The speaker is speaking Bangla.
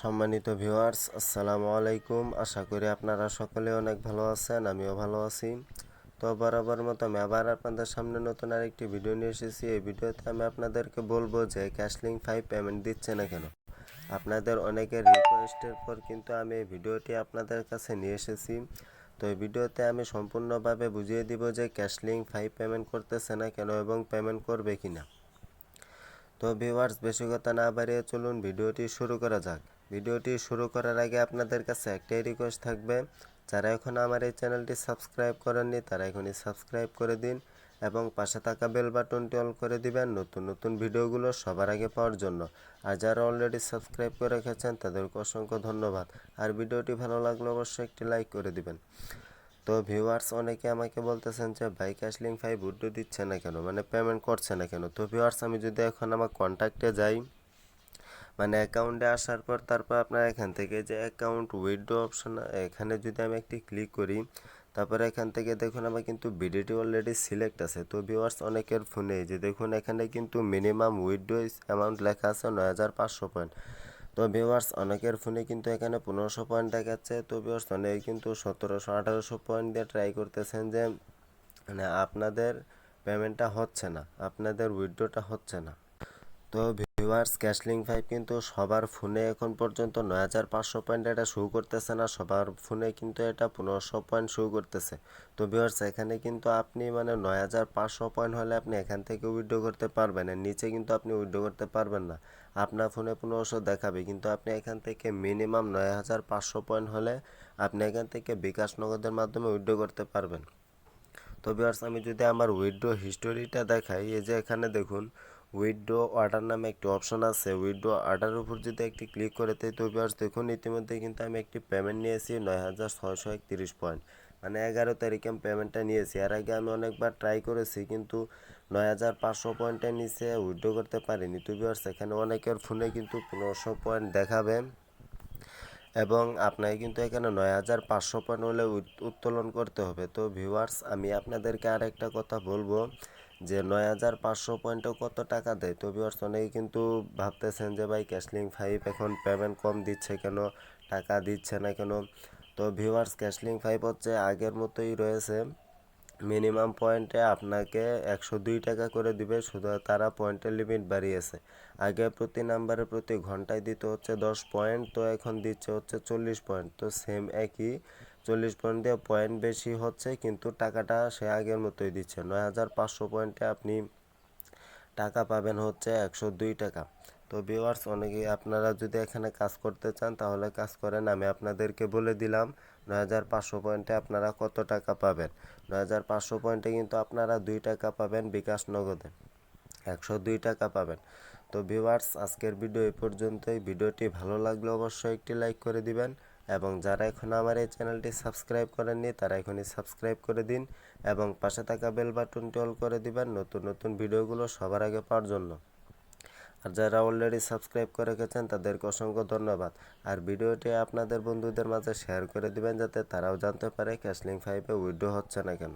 সম্মানিত ভিউয়ার্স আসসালামু আলাইকুম। আশা করি আপনারা সকলে অনেক ভালো আছেন, আমিও ভালো আছি। তো বরাবর মতো আমি আবার আপনাদের সামনে নতুন আরেকটি ভিডিও নিয়ে এসেছি। এই ভিডিওতে আমি আপনাদেরকে বলব যে ক্যাশলিং ফাইভ পেমেন্ট দিচ্ছে না কেন? আপনাদের অনেকের রিকোয়েস্টের পর কিন্তু আমি এই ভিডিওটি আপনাদের কাছে নিয়ে এসেছি। তো এই ভিডিওতে আমি সম্পূর্ণভাবে বুঝিয়ে দিব যে ক্যাশলিং ফাইভ পেমেন্ট করতেছে না কেন এবং পেমেন্ট করবে কি না তো ভিউয়ার্স বেশি কথা না বাড়িয়ে চলুন ভিডিওটি শুরু করা যাক। ভিডিওটি শুরু করার আগে আপনাদের কাছে একটাই রিকোয়েস্ট থাকবে, যারা এখন আমার এই চ্যানেলটি সাবস্ক্রাইব করেননি তারা এখনই সাবস্ক্রাইব করে দিন এবং পাশে থাকা বেল বাটনটি অল করে দিবেন নতুন নতুন ভিডিওগুলো সবার আগে পাওয়ার জন্য। আর যারা অলরেডি সাবস্ক্রাইব করে রেখেছেন তাদেরকে অসংখ্য ধন্যবাদ। আর ভিডিওটি ভালো লাগলে অবশ্যই একটি লাইক করে দিবেন। তো ভিউয়ার্স অনেকে আমাকে বলতেছেন যে, ভাই ক্যাশলিং ফাইভ উড্ডো দিচ্ছে না কেন? মানে পেমেন্ট করছে না কেন? তো ভিউয়ার্স আমি যদি এখন আমার কন্ট্যাক্টে যাই মানে অ্যাকাউন্টে আসার পর তারপর আপনার এখান থেকে যে অ্যাকাউন্ট উইড্রো অপশন এখানে যদি আমি একটি ক্লিক করি, তারপরে এখান থেকে দেখুন আমার কিন্তু ভিডিওটি অলরেডি সিলেক্ট আছে। তো ভিউয়ার্স অনেকের ফোনে যে দেখুন এখানে কিন্তু মিনিমাম উইড্রো অ্যামাউন্ট লেখা আছে নয় হাজার পাঁচশো পয়েন্ট তো ভিউয়ার্স অনেকের ফোনে কিন্তু এখানে পনেরোশো পয়েন্ট দেখাচ্ছে। তো ভিউয়ার্স অনেকে কিন্তু সতেরোশো, আঠারোশো পয়েন্ট দিয়ে ট্রাই করতেছেন যে মানে আপনাদের পেমেন্টটা হচ্ছে না, আপনাদের উইড্রোটা হচ্ছে না। তো ভিউয়ার্স, ক্যাশলিং ফাইভ কিন্তু সবার ফোনে এখন পর্যন্ত নয় হাজার পাঁচশো পয়েন্ট এটা শো করতেছে না, সবার ফোনে কিন্তু এটা পনেরোশো পয়েন্ট শো করতেছে। তো ভিউয়ার্স, এখানে কিন্তু আপনি মানে নয় হাজার পাঁচশো পয়েন্ট হলে আপনি এখান থেকে উইড্রো করতে পারবেন এর নিচে কিন্তু আপনি উইড্রো করতে পারবেন না। আপনার ফোনে পনেরোশো দেখাবে, কিন্তু আপনি এখান থেকে মিনিমাম নয় হাজার পাঁচশো পয়েন্ট হলে আপনি এখান থেকে বিকাশ নগদের মাধ্যমে উইড্রো করতে পারবেন। তো ভিউয়ার্স, আমি যদি আমার উইড্রো হিস্টোরিটা দেখাই, এই যে এখানে দেখুন উইড্রো অর্ডার নামে একটি অপশন আছে। উইড্রো অর্ডারের উপর যদি একটি ক্লিক করে দিই তো ভিউয়ার্স দেখুন, ইতিমধ্যে কিন্তু আমি একটি পেমেন্ট নিয়েছি নয় হাজার ছয়শো একত্রিশ পয়েন্ট মানে এগারো তারিখে আমি পেমেন্টটা নিয়েছি। এর আগে আমি অনেকবার ট্রাই করেছি কিন্তু নয় হাজার পাঁচশো পয়েন্টের নিচে উইড্রো করতে পারিনি। তো ভিউয়ার্স এখানে অনেকের ফোনে কিন্তু পনেরোশো পয়েন্ট দেখাবে এবং আপনাকে কিন্তু এখানে নয় হাজার পাঁচশো পয়েন্ট হলে উত্তোলন করতে হবে। তো ভিউয়ার্স আমি আপনাদেরকে আর একটা কথা বলব। যে নয় হাজার পাঁচশো পয়েন্টে কত টাকা দেয়? তো ভিউয়ার্স অনেকে কিন্তু ভাবতেছেন যে, ভাই ক্যাশলিং ফাইভ এখন পেমেন্ট কম দিচ্ছে কেন? টাকা দিচ্ছে না কেন? তো ভিউয়ার্স ক্যাশলিং ফাইভ হচ্ছে আগের মতোই রয়েছে। মিনিমাম পয়েন্টে আপনাকে একশো দুই টাকা করে দিবে, শুধু তারা পয়েন্টের লিমিট বাড়িয়েছে। আগে প্রতি নাম্বারে প্রতি ঘন্টায় দিতে হচ্ছে দশ পয়েন্ট তো এখন দিচ্ছে হচ্ছে চল্লিশ পয়েন্ট তো সেম একই চল্লিশ পয়েন্ট দিয়ে পয়েন্ট বেশি হচ্ছে, কিন্তু টাকাটা সে আগের মতোই দিচ্ছে। নয় হাজার পাঁচশো পয়েন্টে আপনি টাকা পাবেন হচ্ছে একশো দুই টাকা। তো ভিওয়ার্স অনেকে আপনারা যদি এখানে কাজ করতে চান, তাহলে কাজ করেন। আমি আপনাদেরকে বলে দিলাম, নয় হাজার পাঁচশো পয়েন্টে আপনারা কত টাকা পাবেন? নয় হাজার পাঁচশো পয়েন্টে কিন্তু আপনারা দুই টাকা পাবেন বিকাশ নগদে। একশো দুই টাকা পাবেন। তো ভিউয়ার্স আজকের ভিডিও এই পর্যন্তই। ভিডিওটি ভালো লাগলে অবশ্যই একটি লাইক করে দিবেন। এবং যারা এখন আমার এই চ্যানেলটি সাবস্ক্রাইব করেননি, তারা এখনই সাবস্ক্রাইব করে দিন এবং পাশে থাকা বেল বাটনটি অল করে দিবেন নতুন নতুন ভিডিওগুলো সবার আগে পাওয়ার জন্য। আর যারা অলরেডি সাবস্ক্রাইব করে রেখেছেন, তাদেরকে অসংখ্য ধন্যবাদ। আর ভিডিওটি আপনাদের বন্ধুদের মাঝে শেয়ার করে দিবেন যাতে তারাও জানতে পারে ক্যাশলিং ফাইভে উইড্রো হচ্ছে না কেন।